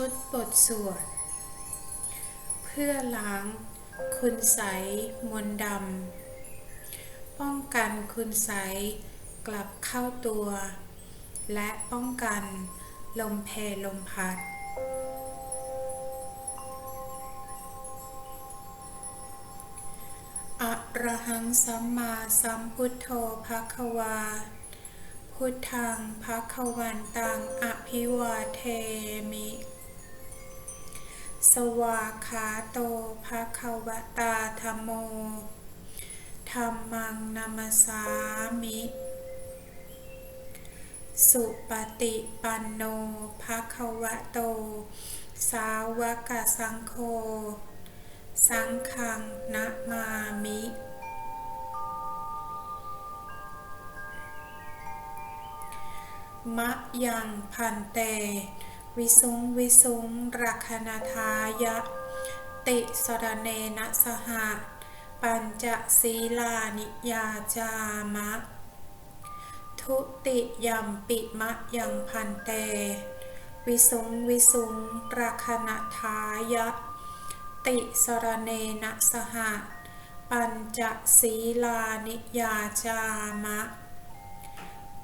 ชุดบทสวด เพื่อล้างคุณใสมนดำ ป้องกันคุณใสกลับเข้าตัว และป้องกันลมเพลลมพัดอะระหังสัมมาสัมพุทโธภะคะวา พุทธังภะคะวันตังอภิวาเทมิ สวากขาโตภะคะวะตาธัมโมธัมมังนัมสสามิ สุปฏิปันโนภะคะวะโต สาวกสังโฆ สังฆังนะมามิมะยังพันเต วิสุงวิสุงรักขณทายะ ติสรเนนะสหะปัญจศีลานิยาจามะ ทุติยัมปิมะยังพันเต วิสุงวิสุงรักขณทายะ ติสรเนนะสหะปัญจศีลานิยาจามะ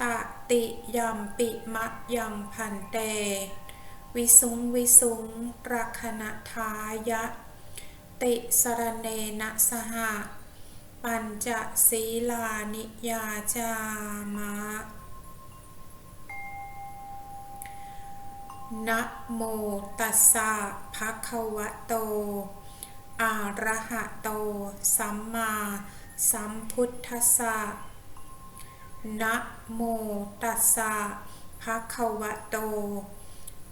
ตติยัมปิมะยังพันเต วิสุงวิสุงรักขณทายะ ติสรเนนะสหะปัญจศีลานิยาจามะนะโมตัสสะภะคะวะโต อะระหะโต สัมมาสัมพุทธัสสะนะโมตัสสะภะคะวะโต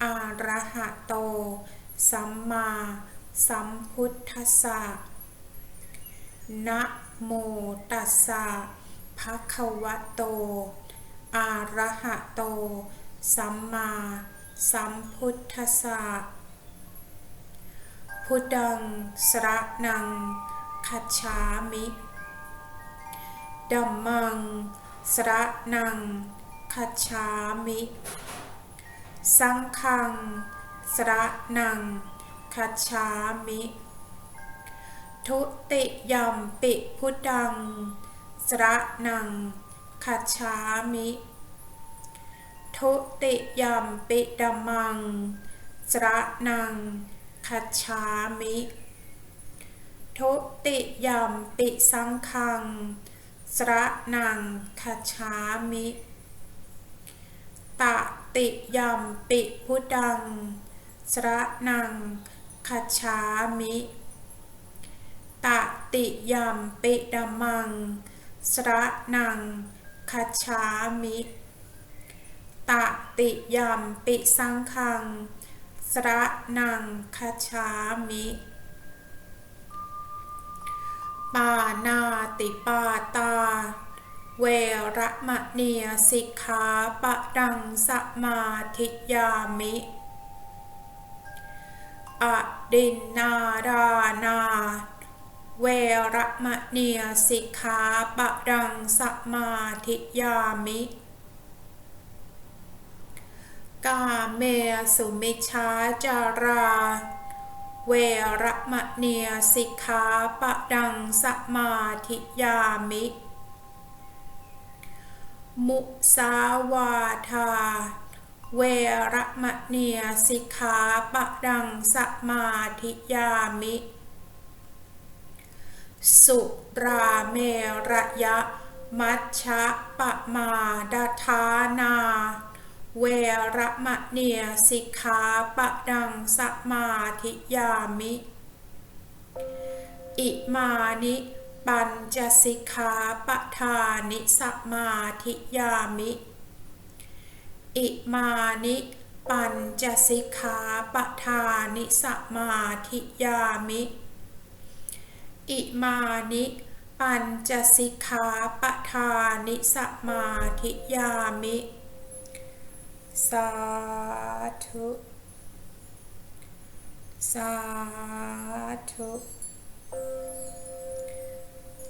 อะระหะโต สัมมาสัมพุทธัสสะ นะโมตัสสะภะคะวะโตอะระหะโต สัมมาสัมพุทธัสสะ พุทธังสระนังคัจฉามิดัมมังสระนังคัจฉามิ สังฆัง สระนังคัจฉามิ ทุติยมปิพุทธัง สระนังคัจฉามิ ทุติยมปิดัมัง สระนังคัจฉามิ ทุติยมปิสังฆัง สระนังคัจฉามิ ตะ ติยมปิพุทธัง สระนังคัจฉามิตติยมปิดมัง สระนังคัจฉามิตติยมปิสังฆัง สระนังคัจฉามิปานาติปาตา เวระมะเนียสิกขาปะดังสมาธิยามิอดินนารานา เวระมะเนียสิกขาปะดังสมาธิยามิ กาเมสุมิชาจารา เวระมะเนียสิกขาปะดังสมาธิยามิ มุสาวาทา เวระมะเนียสิกขาปะดังสมาธิยามิ สุราเมระยะ มัชฌะปะมาดาทานา เวระมะเนียสิกขาปะดังสมาธิยามิ อิมานิ ปัญจสิกขาปทานิสมาธิยามิ อิมานิปัญจสิกขาปทานิสมาธิยามิ อิมานิปัญจสิกขาปทานิสมาธิยามิ สาธุ สาธุ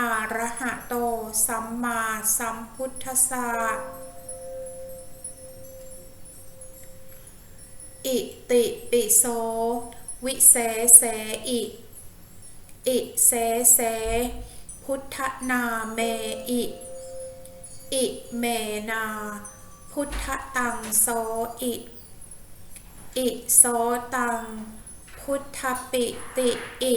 อะระหะโต สัมมาสัมพุทธัสสะ อิติปิโส วิเศเสอิ อิเสเส พุทธนาเมอิ อิเมนา พุทธตังโสอิ อิโสตัง พุทธปิติอิ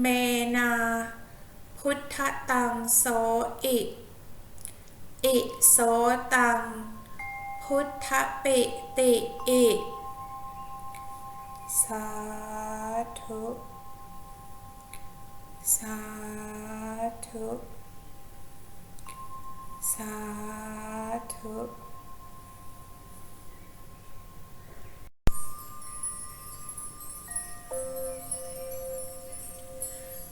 เมนา พุทธตังโสอิ อิโสตัง พุทธปิติอิ สาธุ สาธุ สาธุ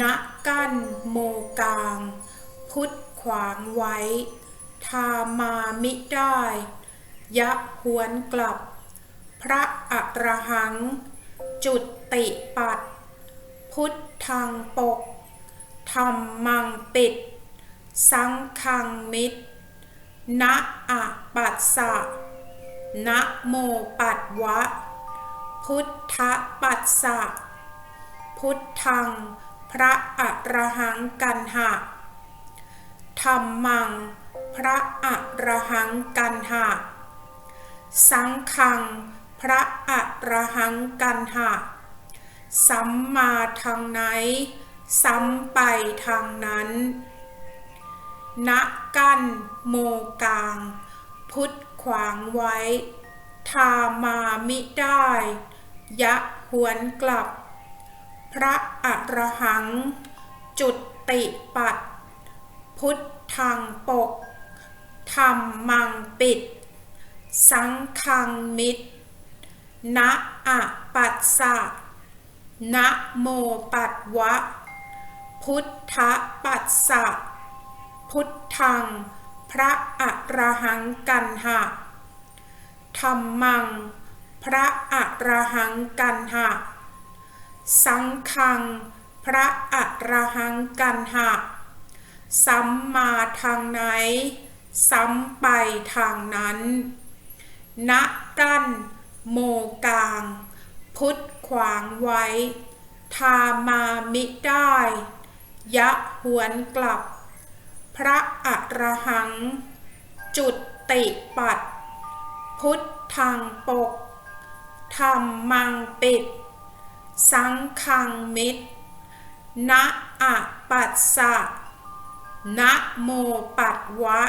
ณกั้นโมกลาง พุทธขวางไว้ ทามามิได้ยับหวนกลับ พระอรหัง จุติปัตพุทธังปกธรรมังปิด สังฆังมิตรนะอะปัสสะนะโมปัตวะ พุทธปัสสะพุทธัง พระอระหังกันหะธรรมัง พระอระหังกันหะ สังฆัง พระอระหังกันหะ สัมมาทางไหน สัมไปทางนั้นณกันโมกาง พุทธขวางไว้ ทามามิได้ ยะหวนกลับ พระอรหัง จุติปัตพุทธังปก ธรรมังปิด สังฆังมิตรนะอะปัสสะนะโมปัตวะ พุทธปัสสะพุทธัง พระอรหังกันหะธรรมัง พระอรหังกันหะ สังฆัง พระอรหังกันหะ สัมมาทางไหน สัมไปทางนั้น ณกั้นโมกาง พุทธขวางไว้ ทามามิได้ ยะหวนกลับ พระอรหัง จุดติปัตพุทธังปกธรรมังปิด สังฆังมิตรนะอะปัสสะนะโมปัตวะ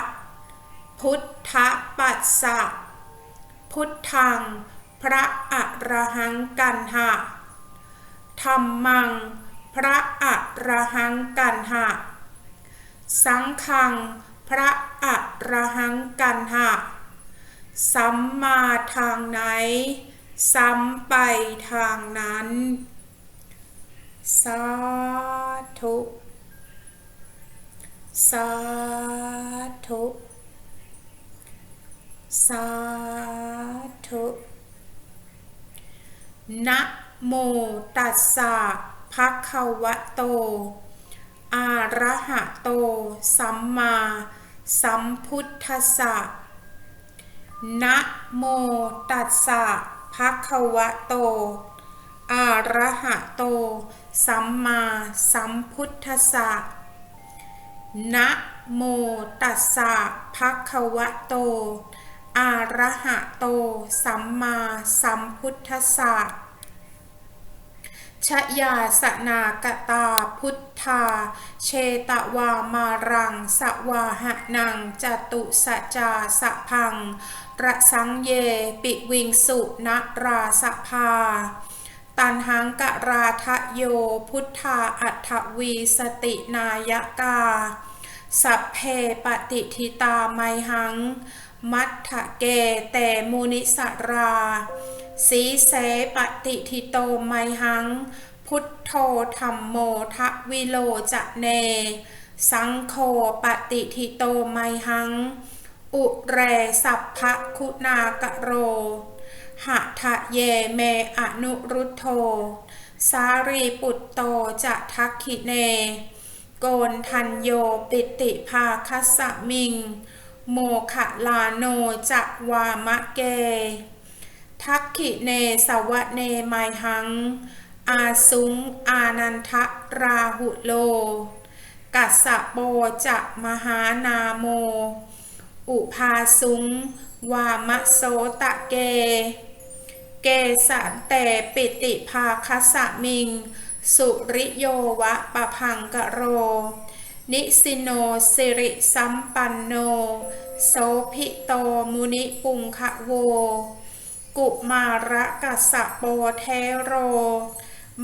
พุทธปัสสะ พุทธัง พระอรหังกันหะธรรมัง พระอรหังกันหะ สังฆัง พระอรหังกันหะ สัมมาทางไหน สัมไปทางนั้น สาธุ สาธุ สาธุนะโมตัสสะภะคะวะโต อะระหะโต สัมมาสัมพุทธัสสะนะโมตัสสะ ภะคะวะโต อะระหะโต สัมมาสัมพุทธัสสะนะโมตัสสะภะคะวะโต อะระหะโต สัมมาสัมพุทธัสสะชยาสนากตาพุทธา เชตวามารัง สวาหะนังจตุสจจาสะพัง ระสังเย ปิวิงสุนราสภา ตันหังกะราทะโย พุทธาอัฏฐวีสตินายกา สัพเพปฏิทิตาไมหัง มัทธเกเตมุนิสรา สีเสปฏิทิโตไมหัง พุทโธธรรมโมทะวิโลจะเน สังโฆปฏิทิโตไมหัง อุเรสัพพคุณากโร หะทะเยเมอนุรุโธสารีปุตโตจะทักขิเน โกนทันโยปิติภาคัสมิง โมขลาโนจะวามะเก ทักขิเนสวะเนไมหัง อาสุงอานันทะราหุโล กัสสะโปจะมหานาโม อุพาสุง วามะโสตะเก เกสันเตปิติภาคัสะมิง สุริโยวะปะพังกะโร นิสิโนสิริสัมปันโน โสภิโตมุนิปุงคะโว กุมาระกัสะโปเทโร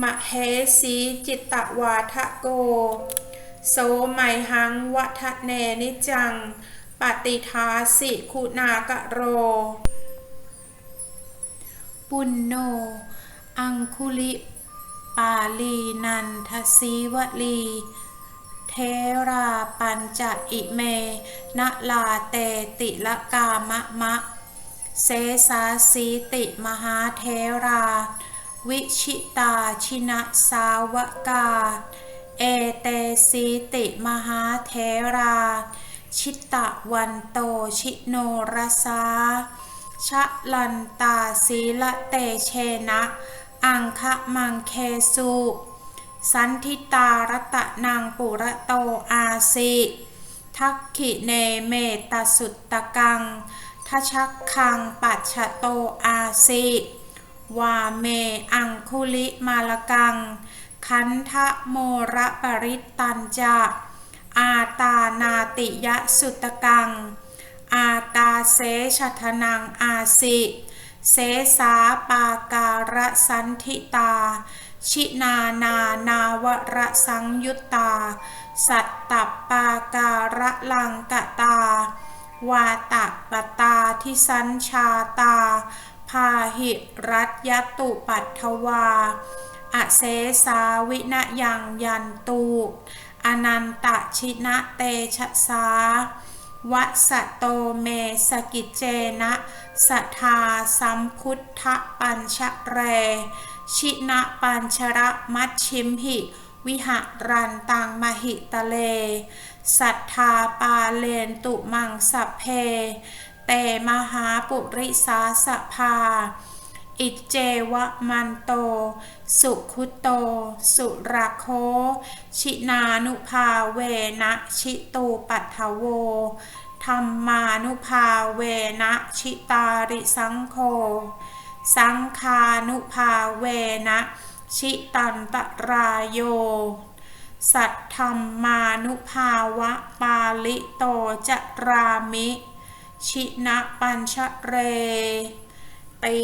มะเฮสีจิตตวาทะโก โสไมหังวัฒเนนิจัง ปฏิทาสิคุณากะโร ปุณโน อังคุลิปาลีนันทสีวลี เทราปัญจอิเมนะลาเตติละกามะมะ เสสาสีติมหาเทรา วิชิตาชินะสาวกา เอเตสีติมหาเทรา ชิตะวันโตชิโนรสาชะลันตาสีละเตเชนะ อังคะมังเคสุสันทิตารตะนางปุระโตอาสิทักขิเนเมตสุตตะกังทชักคังปัจฉโตอาสิวาเมอังคุลิมาลกัง คันทะโมระปริตตันจะ อาตานาติยะสุตกัง อากาเสชทนังอาสิ เสสาปาการะสันทิตา ชินานานาวระสังยุตตา สัตตปาการะลังกตา วาตะปตาทิสัญชาตา พาหิรัตยตุปัททวา อเสสาวินยังยันตู อนันตชินะเตชะสาวัสโตเมสกิจเจนะสัทธาสัมพุทธปัญชเร ชินะปัญชระมัชชิมหิ วิหารันตังมหิตะเล สัทธาปาเลนตุมังสัพเพ เตมหาปุริสาสภา อิเจวะมันโต สุคุโต สุราโค ชินานุภาเวนะชิตูปัทโวธรรมานุภาเวนะชิตาริสังโฆสังคานุภาเวนะชิตันตรายโย สัทธรรมานุภาวะปาลิโตจะรามิ ชินะปัญชเร ติ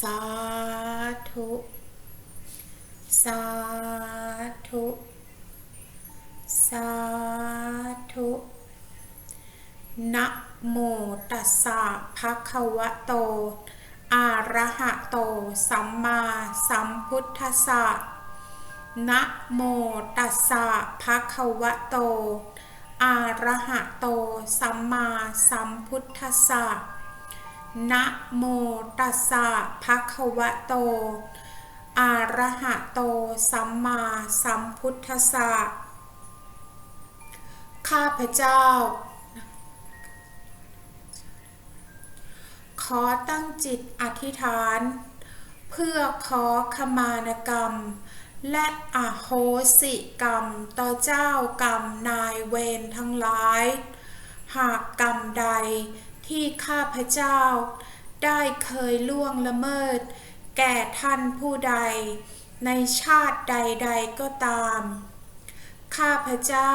สาธุ สาธุ สาธุ นะโมตัสสะภะคะวะโต อะระหะโต สัมมาสัมพุทธัสสะนะโมตัสสะภะคะวะโต อะระหะโต สัมมาสัมพุทธัสสะ นะโมตัสสะภะคะวะโตอะระหะโต สัมมาสัมพุทธัสสะ ข้าพเจ้า ขอตั้งจิตอธิษฐาน เพื่อขอขมานกรรม และอโหสิกรรมต่อเจ้ากรรมนายเวรทั้งหลาย หากกรรมใดที่ข้าพเจ้า ได้เคยล่วงละเมิด แก่ท่านผู้ใด ในชาติใดๆก็ตาม ข้าพเจ้า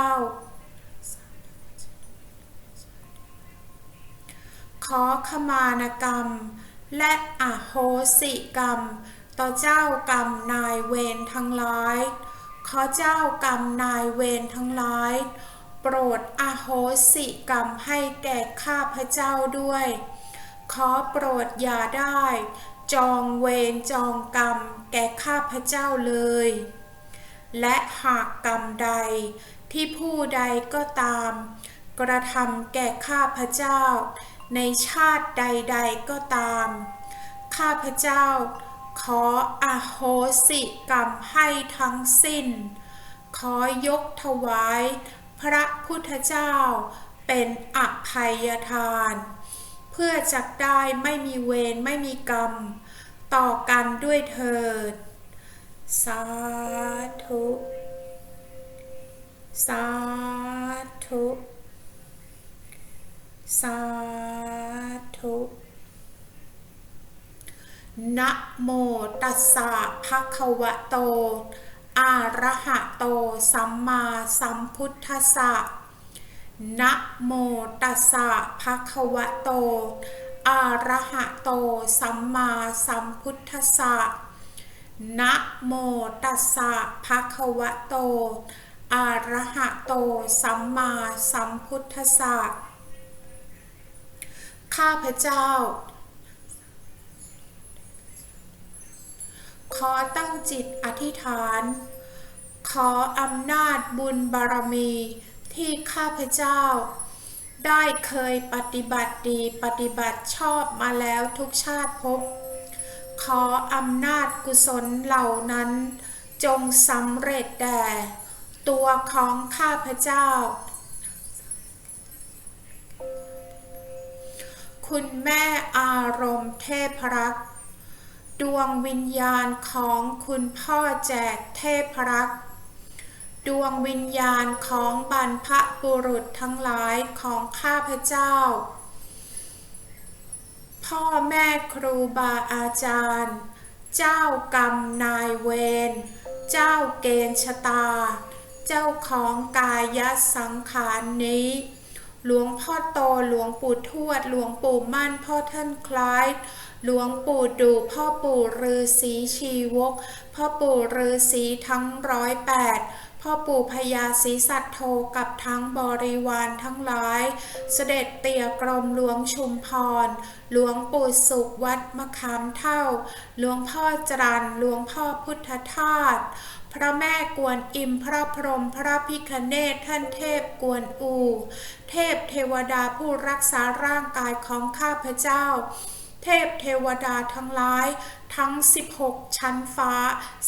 ขอขมานกรรม และอโหสิกรรม ต่อเจ้ากรรมนายเวรทั้งหลาย ขอเจ้ากรรมนายเวรทั้งหลาย โปรดอโหสิกรรมให้แก่ข้าพเจ้าด้วย ขอโปรดอย่าได้ จองเวรจองกรรมแก่ข้าพเจ้าเลย และหากกรรมใดที่ผู้ใดก็ตาม กระทำแก่ข้าพเจ้า ในชาติใด ๆก็ตาม ข้าพเจ้า ขออโหสิกรรมให้ทั้งสิ้น ขอยกถวาย พระพุทธเจ้าเป็นอภัยทาน เพื่อจักได้ไม่มีเวรไม่มีกรรม ต่อกันด้วยเถิด สาธุ สาธุ สาธุ นะโมตัสสะภะคะวะโต อะระหะโต สัมมาสัมพุทธัสสะนะโมตัสสะภะคะวะโต อะระหะโต สัมมาสัมพุทธัสสะนะโมตัสสะภะคะวะโต อะระหะโต สัมมาสัมพุทธัสสะข้าพเจ้า ขอตั้งจิตอธิษฐาน ขออำนาจบุญบารมีที่ข้าพเจ้า ได้เคยปฏิบัติดีปฏิบัติชอบมาแล้วทุกชาติภพขออำนาจกุศลเหล่านั้น จงสำเร็จแด่ตัวของข้าพเจ้า คุณแม่อารมณ์เทพรักษ ดวงวิญญาณของคุณพ่อแจกเทพรักษ์ดวงวิญญาณของบรรพบุรุษทั้งหลายของข้าพเจ้า พ่อแม่ครูบาอาจารย์ เจ้ากรรมนายเวร เจ้าเกณฑ์ชะตา เจ้าของกายสังขารนี้ หลวงพ่อโตหลวงปู่ทวด หลวงปู่มั่นพ่อท่านคล้าย หลวงปู่ดูพ่อปู่ฤาษีชีวก พ่อปู่ฤาษีทั้งร้อยแปดพ่อปู่พญาศรีสัตโธกับทั้งบริวารทั้งหลาย เสด็จเตี่ยกรมหลวงชุมพร หลวงปู่สุขวัดมะขามเท่า หลวงพ่อจรันหลวงพ่อพุทธทาสพระแม่กวนอิมพระพรหมพระพิคเนศท่านเทพกวนอู เทพเทวดาผู้รักษาร่างกายของข้าพเจ้า เทพเทวดาทั้งหลาย ทั้ง 16 ชั้นฟ้า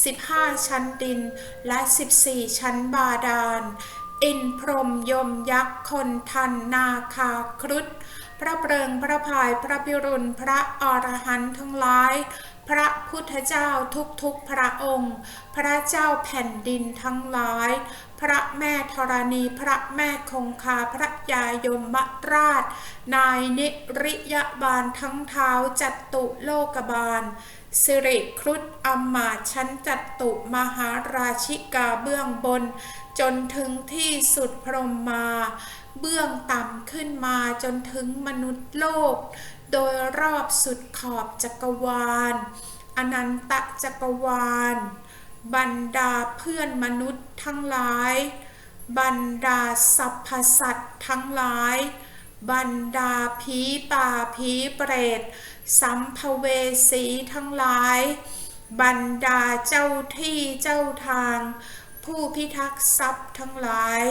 15 ชั้นดิน และ 14 ชั้นบาดาล อินพรมยมยักษ์คนทันนาคาครุฑพระเปริงพระพายพระพิรุณพระอรหันต์ทั้งหลาย พระพุทธเจ้าทุกๆพระองค์ พระเจ้าแผ่นดินทั้งหลาย พระแม่ธรณีพระแม่คงคาพระยายมราช นายนิริยบาลทั้งเท้าจัตุโลกบาลสิริครุฑอมมาชั้นจัตุมหาราชิกาเบื้องบน จนถึงที่สุดพรหมมา เบื้องต่ำขึ้นมาจนถึงมนุษย์โลก โดยรอบสุดขอบจักรวาล อนันตจักรวาล บรรดาเพื่อนมนุษย์ทั้งหลาย บรรดาสรรพสัตว์ทั้งหลาย บรรดาผีป่าผีเปรต สัมภเวสีทั้งหลาย บรรดาเจ้าที่เจ้าทาง ผู้พิทักษ์ทรัพย์ทั้งหลาย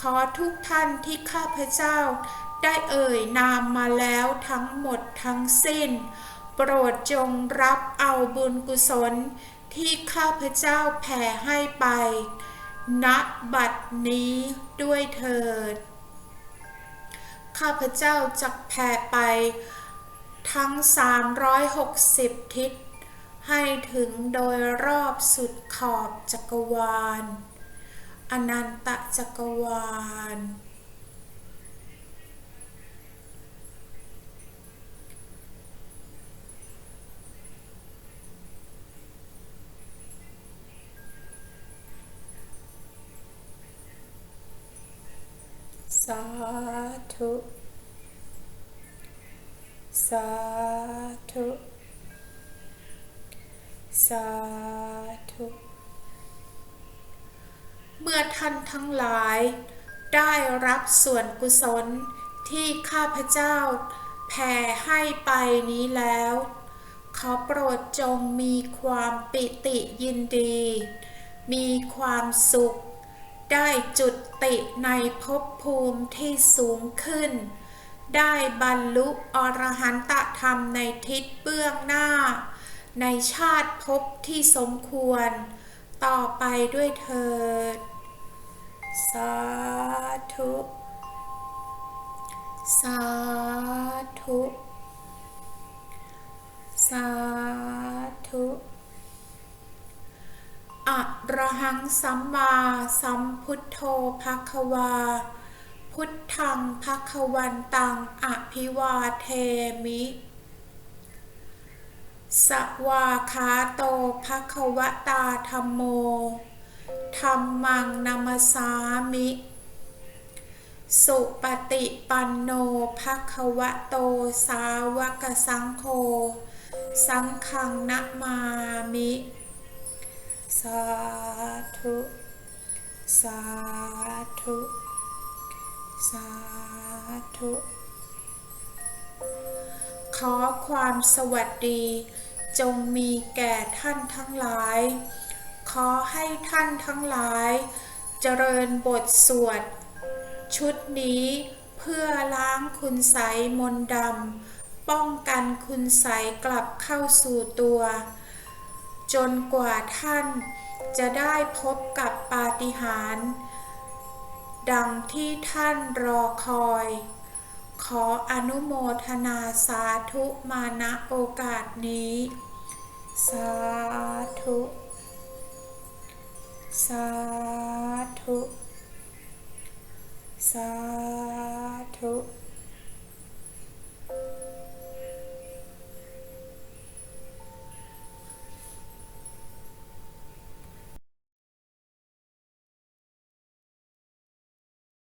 ขอทุกท่านที่ข้าพเจ้า ได้เอ่ยนามมาแล้วทั้งหมดทั้งสิ้น โปรดจงรับเอาบุญกุศลที่ข้าพเจ้าแผ่ให้ไป ณ บัดนี้ด้วยเถิด ข้าพเจ้าจักแผ่ไปทั้ง 360 ทิศ ให้ถึงโดยรอบสุดขอบจักรวาล อนันตจักรวาล สาธุ สาธุ สาธุ เมื่อท่านทั้งหลาย ได้รับส่วนกุศลที่ข้าพเจ้าแผ่ให้ไปนี้แล้ว ขอโปรดจงมีความปิติยินดี มีความสุข ได้จุติในภพภูมิที่สูงขึ้น ได้บรรลุอรหันตธรรมในทิศเบื้องหน้า ในชาติภพที่สมควร ต่อไปด้วยเถิด สาธุ สาธุ สาธุอะระหังสัมมาสัมพุทโธภะคะวา พุทธังภะคะวันตังอภิวาเทมิ สวาคาโตภะคะวะตาธัมโม ธัมมังนัมสามิ สุปฏิปันโนภะคะวะโตสาวกสังโฆ สังฆังนะมามิ สาธุ สาธุ สาธุ ขอความสวัสดีจงมีแก่ท่านทั้งหลาย ขอให้ท่านทั้งหลาย เจริญบทสวด ชุดนี้เพื่อล้างคุณไสมนดำป้องกันคุณไสกลับเข้าสู่ตัว จนกว่าท่านจะได้พบกับปาฏิหาริย์ดังที่ท่านรอคอย ขออนุโมทนาสาธุมาณโอกาสนี้ สาธุ สาธุ สาธุ